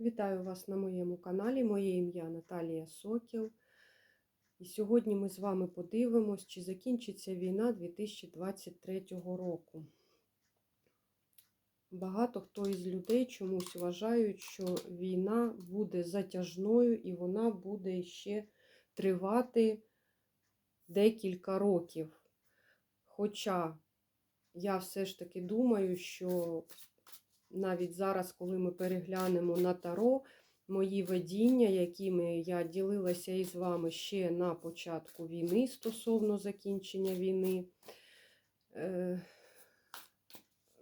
Вітаю вас на моєму каналі. Моє ім'я Наталія Сокіл. І сьогодні ми з вами подивимось, чи закінчиться війна 2023 року. Багато хто із людей чомусь вважають, що війна буде затяжною і вона буде ще тривати декілька років. Хоча я все ж таки думаю, що навіть зараз, коли ми переглянемо на таро, мої видіння, якими я ділилася із вами ще на початку війни стосовно закінчення війни, е,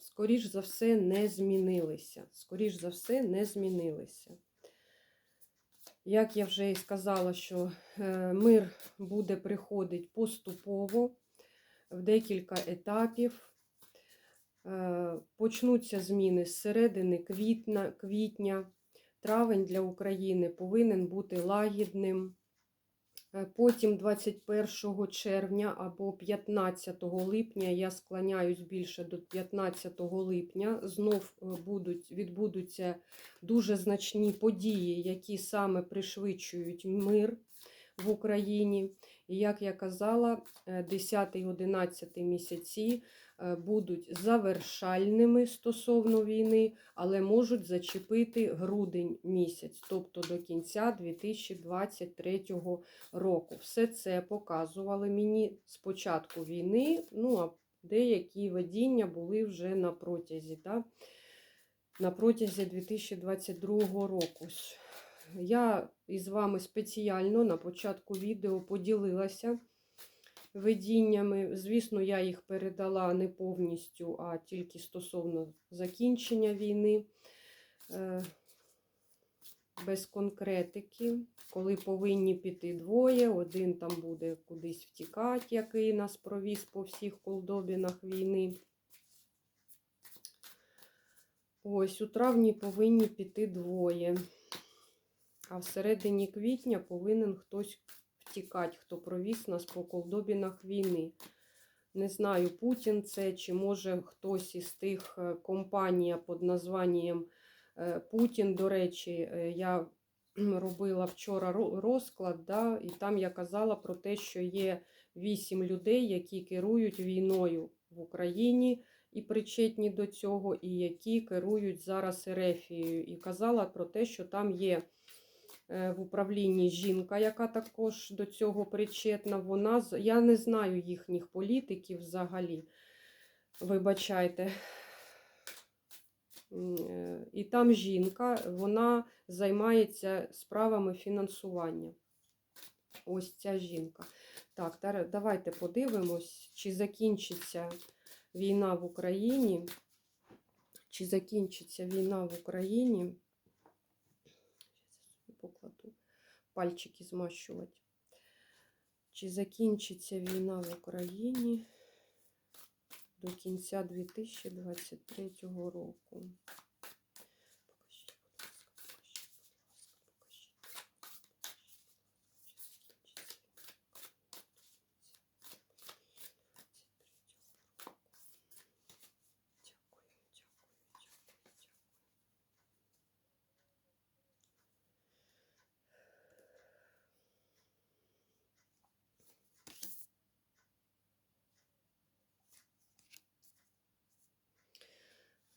скоріш за все, не змінилися. Скоріш за все, не змінилися. Як я вже і сказала, що е, мир буде приходити поступово в декілька етапів. Е, почнуться зміни з середини квітня, квітня. Травень для України повинен бути лагідним. Е, Потім 21 червня або 15 липня, я склоняюсь більше до 15 липня, знов е, будуть, відбудуться дуже значні події, які саме пришвидшують мир в Україні. І як я казала, 10-11 місяці будуть завершальними стосовно війни, але можуть зачепити грудень місяць, тобто до кінця 2023 року. Все це показували мені з початку війни, ну а деякі видіння були вже на протязі, да? на протязі 2022 року. Я із вами спеціально на початку відео поділилася видіннями. Звісно, я їх передала не повністю, а тільки стосовно закінчення війни, е, без конкретики, коли повинні піти двоє, один там буде кудись втікати, який нас провіз по всіх колдобінах війни. Ось, у травні повинні піти двоє. А в середині квітня повинен хтось втікати, хто провіз нас по колдобінах війни. Не знаю, Путін це, чи може хтось із тих е, компаній під названням е, Путін. До речі, е, я робила вчора розклад, да, і там я казала про те, що є вісім людей, які керують війною в Україні і причетні до цього, і які керують зараз Ерефією. І казала про те, що там є. Е, в управлінні жінка, яка також до цього причетна. Вона я не знаю їхніх політиків взагалі. Вибачайте. Е, і там жінка, вона займається справами фінансування. Ось ця жінка. Так, давайте подивимось, чи закінчиться війна в Україні. Чи закінчиться війна в Україні? Пальчики змащувати. Чи закінчиться війна в Україні до кінця 2023 року?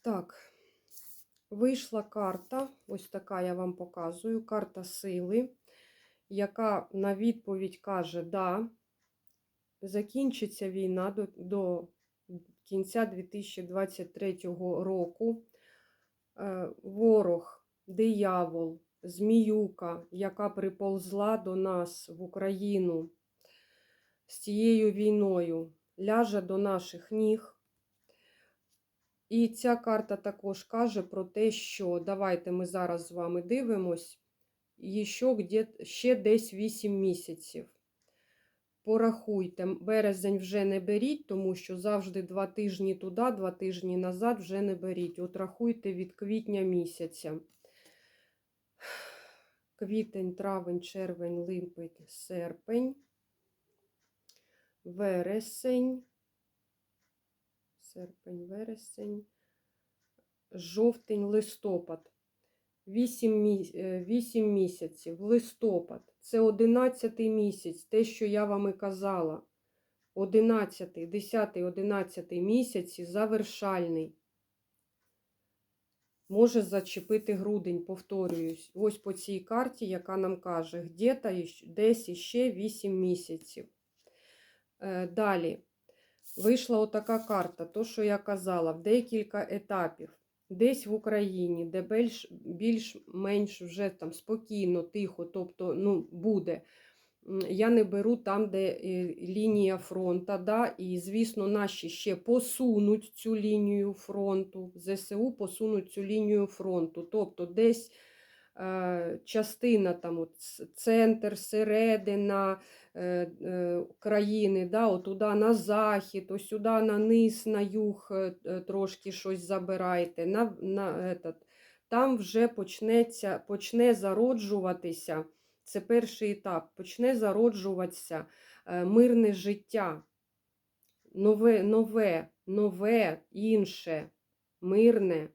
Так, вийшла карта, ось така я вам показую, карта сили, яка на відповідь каже, да, закінчиться війна до, до кінця 2023 року. Е, ворог, диявол, зміюка, яка приползла до нас в Україну з цією війною, ляже до наших ніг. І ця карта також каже про те, що давайте ми зараз з вами дивимось, ще десь 8 місяців. Порахуйте, березень вже не беріть, тому що завжди два тижні туди, два тижні назад вже не беріть. От рахуйте від квітня місяця. Квітень, травень, червень, липень, серпень, вересень серпень, вересень, жовтень, листопад. 8, міс... 8 місяців, листопад. Це 11 місяць, те, що я вам і казала. 11, 10, 11 місяці завершальний. Може зачепити грудень, повторююсь. Ось по цій карті, яка нам каже, где-то десь іще 8 місяців. Е, Далі. Вийшла отака карта, то, що я казала, в декілька етапів. Десь в Україні, де більш- більш-менш вже там спокійно, тихо, тобто ну, буде. Я не беру там, де е, лінія фронта, да, і, звісно, наші ще посунуть цю лінію фронту, ЗСУ посунуть цю лінію фронту. Тобто десь частина, там, от, центр, середина е, е, країни, да, туди на захід, сюди на низ, на юг е, е, трошки щось забирайте. На, на, этот, там вже почнеться, почне зароджуватися. Це перший етап. Почне зароджуватися е, мирне життя. Нове, нове, нове, інше, мирне,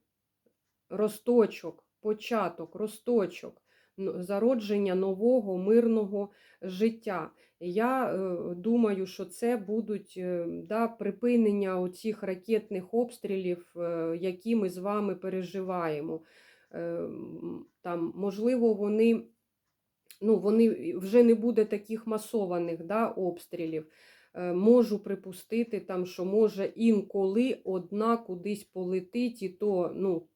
росточок, початок, росточок, зародження нового мирного життя. Я е, думаю, що це будуть е, да, припинення оцих ракетних обстрілів, е, які ми з вами переживаємо. Е, там, можливо, вони ну, вони вже не буде таких масованих да, обстрілів. Можу припустити, там, що може інколи одна кудись полетить, і то ну,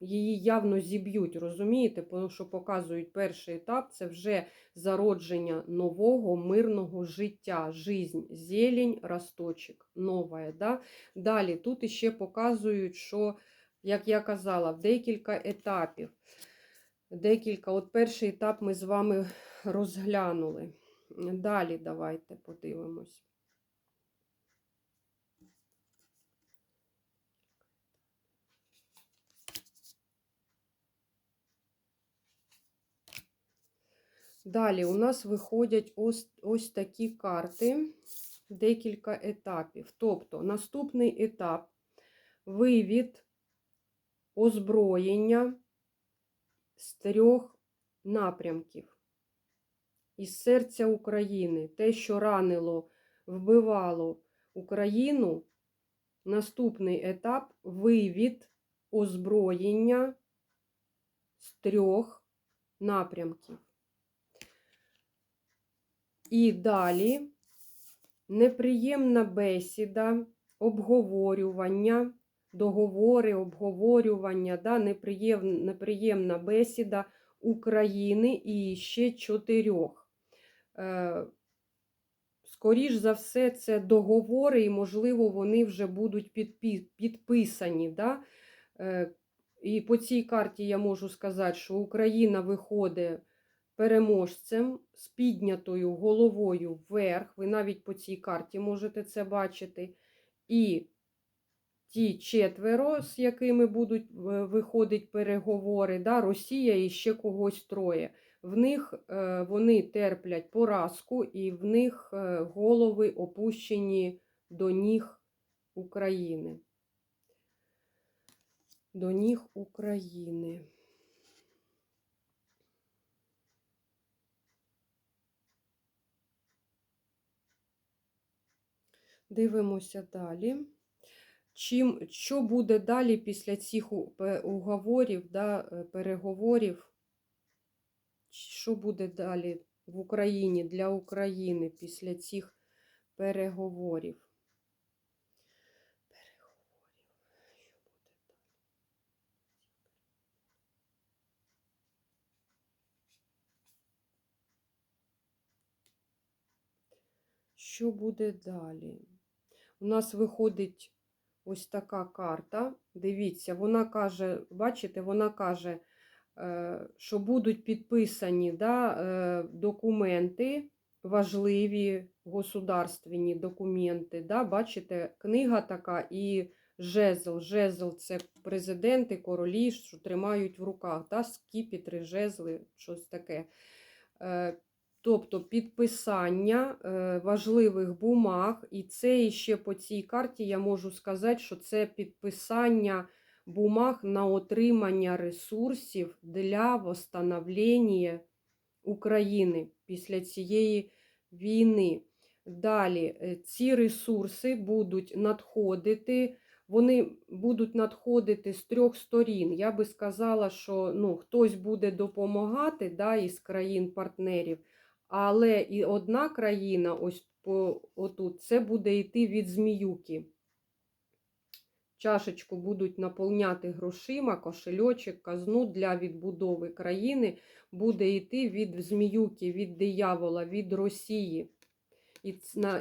її явно зіб'ють, розумієте? Тому що показують перший етап це вже зародження нового мирного життя, жизнь, зелень, росточок, нове. Да? Далі тут іще показують, що, як я казала, в декілька етапів. Декілька, от перший етап ми з вами розглянули. Далі давайте подивимось. Далі у нас виходять ось, ось такі карти, декілька етапів. Тобто, наступний етап вивід озброєння з трьох напрямків. Із серця України. Те, що ранило, вбивало Україну. Наступний етап вивід озброєння з трьох напрямків. І далі неприємна бесіда, обговорювання, договори, обговорювання, да, неприємна, неприємна бесіда України і ще чотирьох. Е, Скоріш за все, це договори, і, можливо, вони вже будуть підписані. Да? Е, І по цій карті я можу сказати, що Україна виходить переможцем з піднятою головою вверх. Ви навіть по цій карті можете це бачити. І ті четверо, з якими будуть е, виходити переговори, да, Росія і ще когось троє. В них е, вони терплять поразку, і в них е, голови опущені до ніг України. До ніг України. Дивимося далі. Чим, що буде далі після цих уговорів, да, е, переговорів? Що буде далі в Україні для України після цих переговорів? Переговорів. Що буде далі? У нас виходить ось така карта. Дивіться, вона каже, бачите, вона каже, е, що будуть підписані да, е, документи, важливі государственні документи. Да, Бачите, книга така і жезл. Жезл це президенти, королі, що тримають в руках. Да, скіпітри, жезли, щось таке. Тобто підписання е, важливих бумаг, і це ще по цій карті я можу сказати, що це підписання бумаг на отримання ресурсів для восстановлення України після цієї війни. Далі е, ці ресурси будуть надходити, вони будуть надходити з трьох сторін. Я би сказала, що ну, хтось буде допомагати да, із країн-партнерів, але і одна країна, ось по, отут, це буде йти від зміюки. Чашечку будуть наповняти грошима, кошельочок, казну для відбудови країни буде йти від зміюки, від диявола, від Росії.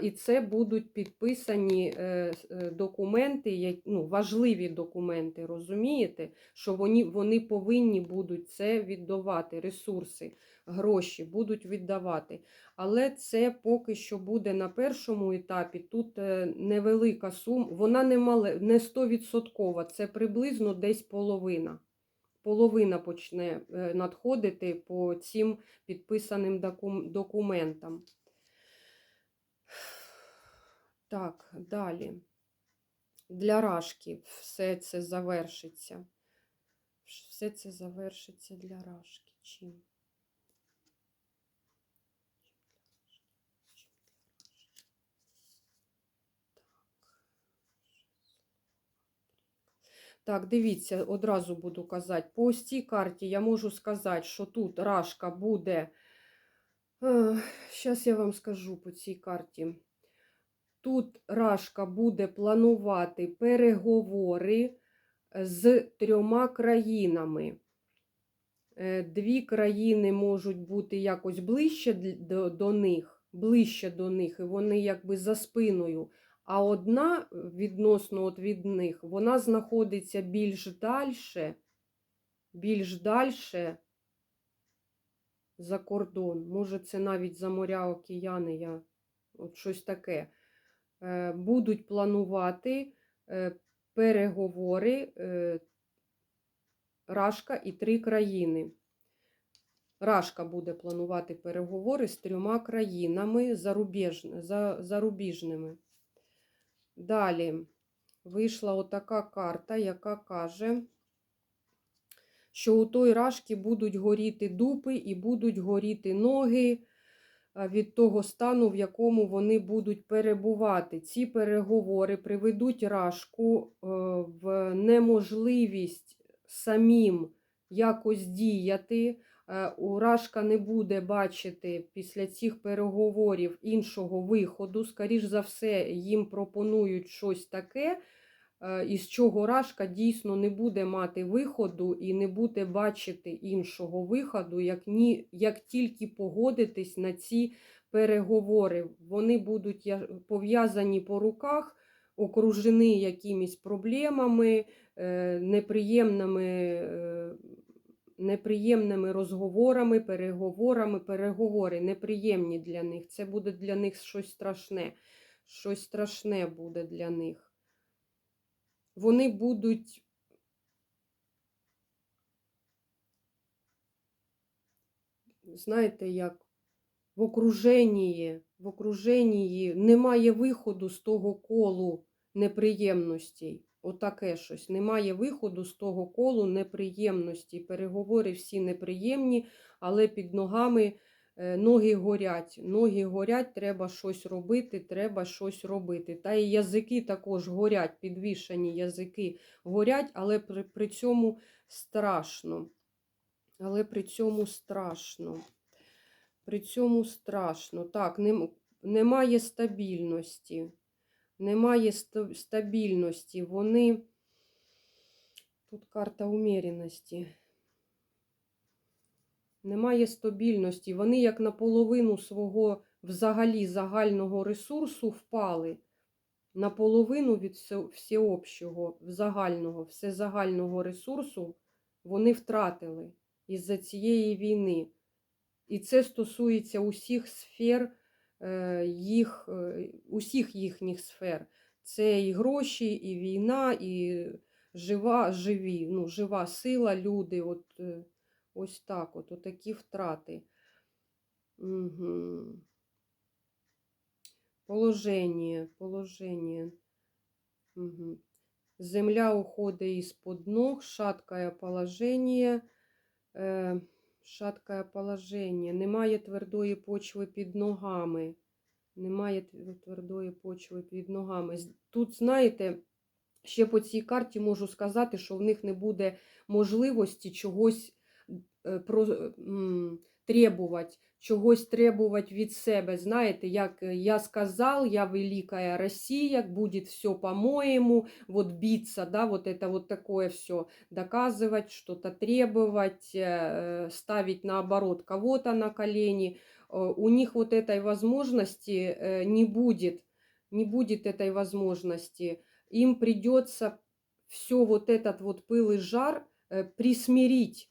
І це будуть підписані е, е, документи, ну, важливі документи, розумієте? Що вони, вони повинні будуть це віддавати, ресурси, гроші будуть віддавати. Але це поки що буде на першому етапі. Тут е, невелика сума, вона не мале, не 100%, це приблизно десь половина. Половина почне надходити по цим підписаним докум- документам. Так, далі. Для рашки все це завершиться. Все це завершиться для рашки. Чим? Так, дивіться, одразу буду казати. По ось цій карті я можу сказати, що тут рашка буде. Зараз я вам скажу по цій карті. Тут Рашка буде планувати переговори з трьома країнами. Е, Дві країни можуть бути якось ближче до, до них, ближче до них, і вони якби за спиною. А одна е, відносно от від них, вона знаходиться більш дальше, більш дальше за кордон. Може, це навіть за моря, океани, я от щось таке. Е, Будуть планувати е, переговори е, Рашка і три країни. Рашка буде планувати переговори з трьома країнами за- зарубіжними. Далі вийшла отака карта, яка каже, що у той рашки будуть горіти дупи і будуть горіти ноги від того стану, в якому вони будуть перебувати. Ці переговори приведуть рашку е, в неможливість самим якось діяти. Е, Рашка не буде бачити після цих переговорів іншого виходу. Скоріш за все, їм пропонують щось таке, е, із чого Рашка дійсно не буде мати виходу і не буде бачити іншого виходу, як, ні, як тільки погодитись на ці переговори. Вони будуть пов'язані по руках, окружені якимись проблемами, е, неприємними. е, неприємними розговорами, переговорами, переговори неприємні для них. Це буде для них щось страшне. Щось страшне буде для них. Вони будуть. Знаєте, як в окруженні, в окруженні немає виходу з того колу неприємностей. Отаке щось. Немає виходу з того колу неприємності. Переговори всі неприємні, але під ногами ноги горять. Ноги горять, треба щось робити, треба щось робити. Та і язики також горять, підвішані язики горять, але при, при цьому страшно. Але при цьому страшно. При цьому страшно. Так, нем, немає стабільності немає стабільності. Вони. Тут карта уміряності. Немає стабільності. Вони як наполовину свого взагалі загального ресурсу впали. Наполовину від все- всеобщого, загального, всезагального ресурсу вони втратили із-за цієї війни. І це стосується усіх сфер е, їх, е, усіх їхніх сфер. Це і гроші, і війна, і жива, живі, ну, жива сила, люди. От, е, ось так, от, такі втрати. Угу. Положення, положення. Угу. Земля уходить из-под ног, шаткое положение. Е, шаткое положение. Немає твердої почви під ногами. Немає твердої почви під ногами. Тут, знаєте, ще по цій карті можу сказати, що в них не буде можливості чогось про, м, требувати, чогось требувати від себе. Знаєте, як е, я сказав, я великая Росія, буде все по-моєму, вот биться, да, вот это вот такое все доказывать, что-то требовать, э, ставить наоборот кого-то на колени. Э, У них вот этой возможности э, не будет, не будет этой возможности. Им придется все вот этот вот пыл и жар э, присмирить,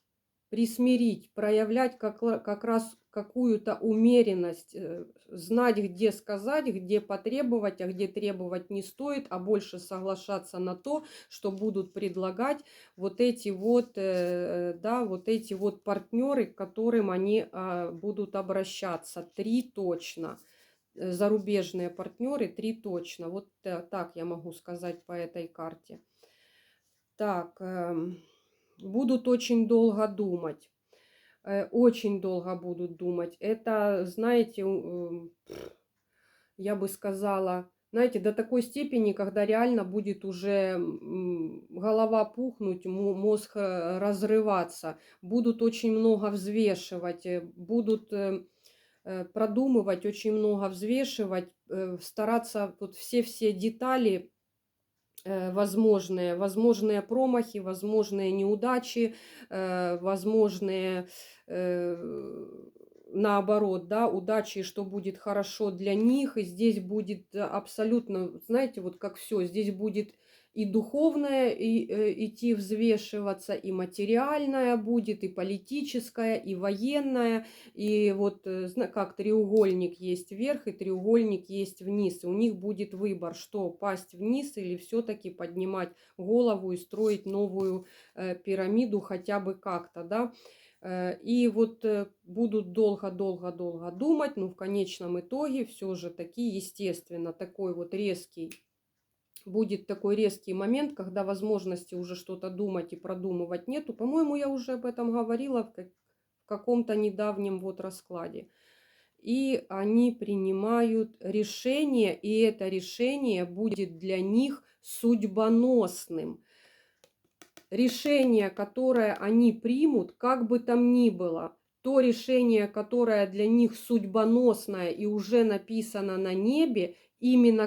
присмирить, проявлять как, как раз какую-то умеренность, э, знать, где сказать, где потребовать, а где требовать не стоит, а больше соглашаться на то, что будут предлагать вот эти вот, э, да, вот эти вот партнеры, к которым они а, будут обращаться. Три точно. Э, Зарубежные партнеры, три точно. Вот так я могу сказать по этой карте. Так, эм, будут очень долго думать. Э, Очень долго будут думать. Это, знаете, эм, я бы сказала, знаете, до такой степени, когда реально будет уже голова пухнуть, мо- мозг э, разрываться, будут очень много взвешивать, э, будут продумывать, очень много взвешивать, стараться вот все-все детали возможные, возможные промахи, возможные неудачи, э, возможные э, наоборот, да, удачи, что будет хорошо для них, и здесь будет э, абсолютно, знаете, вот как все, здесь будет и духовное и, э, идти взвешиваться, и материальное будет, и политическое, и военное, и вот э, как треугольник есть вверх, и треугольник есть вниз, и у них будет выбор, что пасть вниз или все-таки поднимать голову и строить новую э, пирамиду хотя бы как-то, да. И вот будут долго-долго-долго думать, но в конечном итоге все же таки, естественно, такой вот резкий будет такой резкий момент, когда возможности уже что-то думать и продумывать нету. По-моему, я уже об этом говорила в, как- в каком-то недавнем вот раскладе. И они принимают решение, и это решение будет для них судьбоносным. Решение, которое они примут, как бы там ни было, то решение, которое для них судьбоносное и уже написано на небе, именно